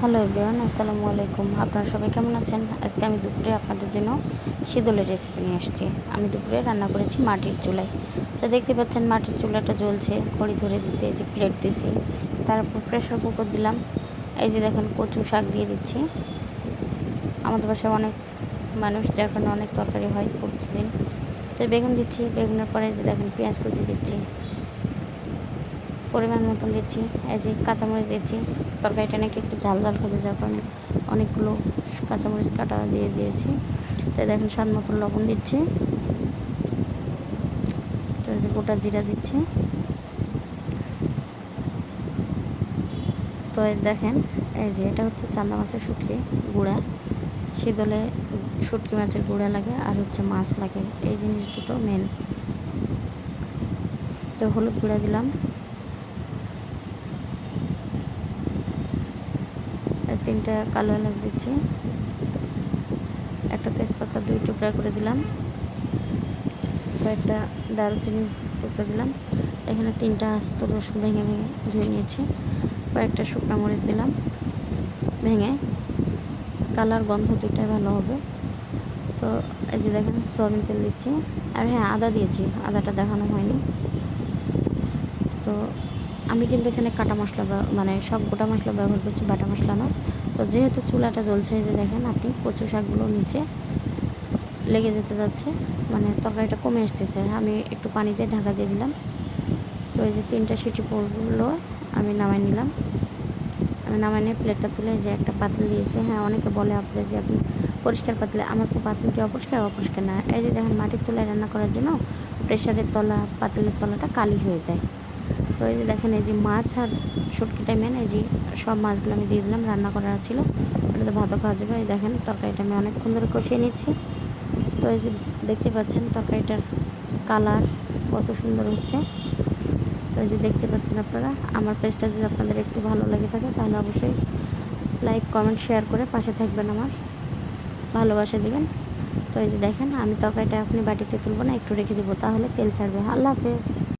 Hello everyone, আসসালামু আলাইকুম। আপনারা সবাই কেমন আছেন? আজকে আমি দুপুরে আপনাদের জন্য শীতলের রেসিপি নিয়ে এসেছি আমি দুপুরে রান্না করেছি মাটির চুলায়। তো দেখতে পাচ্ছেন মাটির চুলাটা জ্বলছে, খড়ি ধরে দিছে, এই যে প্লেট দিছি। তারপর প্রেশার কুকার দিলাম। এই যে দেখেন কচু শাক দিয়ে দিচ্ছি। আমাদের বাসায় অনেক মানুষ, যার কারণে অনেক তরকারি হয় প্রতিদিন। তো বেগুন দিচ্ছি, বেগুনের পরে এই যে দেখেন পেঁয়াজ কুচি দিচ্ছি। পরিমাণ মতন দিচ্ছি, এই যে কাঁচামরিচ দিচ্ছি, তরকারিটা নাকি একটু ঝাল ঝাল হবে, যার কারণে অনেকগুলো কাঁচামরিচ কাটা দিয়ে দিয়েছি। তো দেখেন স্বাদ মতন লবণ দিচ্ছি। গোটা জিরা দিচ্ছি। তো দেখেন, এই যে এটা হচ্ছে চান্দা মাছের শুটকি গুঁড়া। শীতলে শুটকি মাছের গুঁড়া লাগে আর হচ্ছে মাছ লাগে, এই জিনিস দুটো মেন তো হলুদ গুঁড়া দিলাম। তিনটা কালো এলাচ দিচ্ছি। একটা তেজপাতা দুই টুকরা করে দিলাম। কয়েকটা দারুচিনি টুকরা দিলাম। এখানে তিনটা আস্ত রসুন ভেঙে ভেঙে ধুয়ে নিয়েছি। কয়েকটা শুকনো মরিচ দিলাম ভেঙে। কালার গন্ধ দুইটাই ভালো হবে। তো এই যে দেখেন, সোয়াবিন তেল দিচ্ছি। আর হ্যাঁ আদা দিয়েছি, আদাটা দেখানো হয়নি। তো আমি কিন্তু এখানে কাটা মশলা মানে সব গোটা মশলা ব্যবহার করছি, বাটা মশলা না। তো যেহেতু চুলাটা জ্বলছে যে দেখেন আপনি কচু শাকগুলো নিচে লেগে যেতে যাচ্ছে মানে তরকারিটা কমে আসতেছে। আমি একটু পানিতে ঢাকা দিয়ে দিলাম। তো এই যে তিনটা সিটি পড়ল, আমি নামাই নিলাম। আমি নামাই নিয়ে প্লেটটা তুলে যে একটা পাতিল দিয়েছে। হ্যাঁ অনেকে বলে আপনি যে আপনি পরিষ্কার পাতিলে, আমার তো পাতিল কি অপরিষ্কার? অপরিষ্কার না। এই যে দেখেন মাটির চুলায় রান্না করার জন্য প্রেশারের তলা, পাতিলের তলাটা কালি হয়ে যায়। তো এই যে দেখেন, এই যে মাছ আর শুটকিটা মেন এই যে সব মাছগুলো আমি দিয়ে দিলাম, রান্না করা ছিল। ওটাতে ভাতও খাওয়া যাবে, এই দেখেন, তরকারিটা আমি অনেকক্ষণ ধরে কষিয়ে নিচ্ছি। তো এই যে দেখতে পাচ্ছেন, তরকারিটার কালার কত সুন্দর হচ্ছে। তো এই যে দেখতে পাচ্ছেন আপনারা, আমার পেজটা যদি আপনাদের একটু ভালো লেগে থাকে, তাহলে অবশ্যই লাইক কমেন্ট শেয়ার করে পাশে থাকবেন আমার। ভালোবাসা দিবেন। তো এই যে দেখেন, আমি তরকারিটা এখনই বাটিতে তুলবো না, একটু রেখে দেবো, তাহলে তেল ছাড়বে। আল্লাহ হাফেজ।